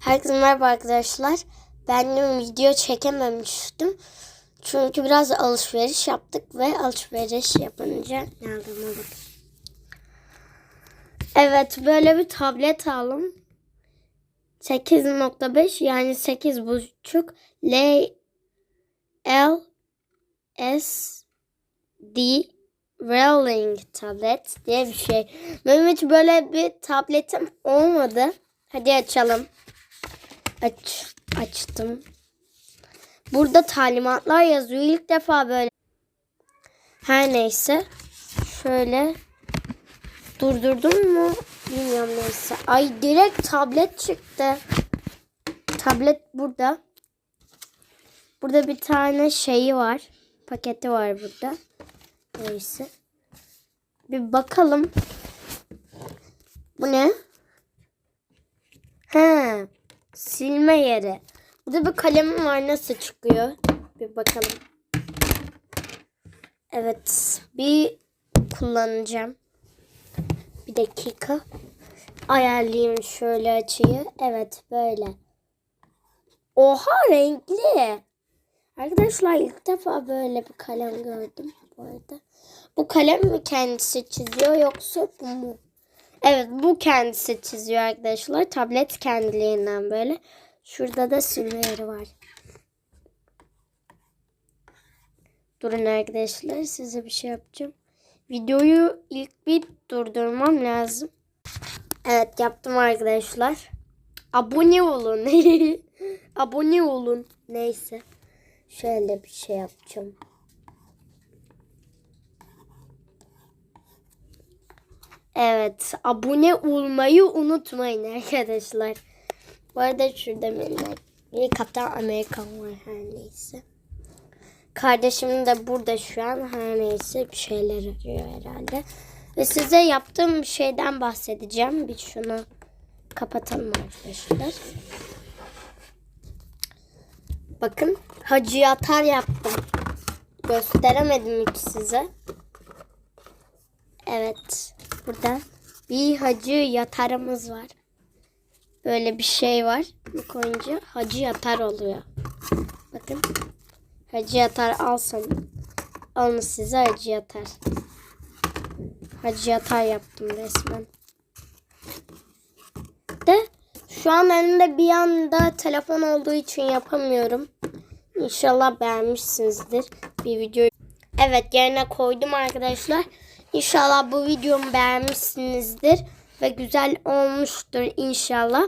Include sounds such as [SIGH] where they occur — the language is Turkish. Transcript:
Herkese merhaba arkadaşlar. Ben de video çekememiştim. Çünkü biraz alışveriş yaptık ve alışveriş yapınca ne bakın. Evet böyle bir tablet aldım. 8.5 yani 8.5 L L S D Rolling tablet diye bir şey. Benim hiç böyle bir tabletim olmadı. Hadi açalım. Aç, açtım. Burada talimatlar yazıyor. İlk defa böyle. Her neyse. Şöyle durdurdum mu? Bilmiyorum neyse. Ay direkt tablet çıktı. Tablet burada. Burada bir tane şeyi var. Paketi var burada. Neyse. Bir bakalım. Bu ne? He. Silme yeri. Burada bir kalemim var. Nasıl çıkıyor? Bir bakalım. Evet. Bir kullanacağım. Bir dakika. Ayarlayayım şöyle açıyı. Evet böyle. Oha renkli. Arkadaşlar ilk defa böyle bir kalem gördüm bu arada. Bu kalem mi kendisi çiziyor yoksa bu mu? Evet bu kendisi çiziyor arkadaşlar. Tablet kendiliğinden böyle. Şurada da silme var. Durun arkadaşlar size bir şey yapacağım. Videoyu ilk bir durdurmam lazım. Evet yaptım arkadaşlar. Abone olun. [LAUGHS] Abone olun. Neyse. Şöyle bir şey yapacağım. Evet, abone olmayı unutmayın arkadaşlar. Bu arada şurada bir Kaptan Amerikan var her neyse. Kardeşim de burada şu an her neyse bir şeyler arıyor herhalde. Ve size yaptığım bir şeyden bahsedeceğim. Bir şunu kapatalım arkadaşlar. Bakın hacı yatar yaptım. Gösteremedim hiç size. Evet. Burada bir hacı yatarımız var. Böyle bir şey var. Bu koyunca hacı yatar oluyor. Bakın. Hacı yatar alsın. Alın size hacı yatar. Hacı yatar yaptım resmen. De şu an elimde bir anda telefon olduğu için yapamıyorum. İnşallah beğenmişsinizdir bir videoyu. Evet yerine koydum arkadaşlar. İnşallah bu videomu beğenmişsinizdir ve güzel olmuştur inşallah.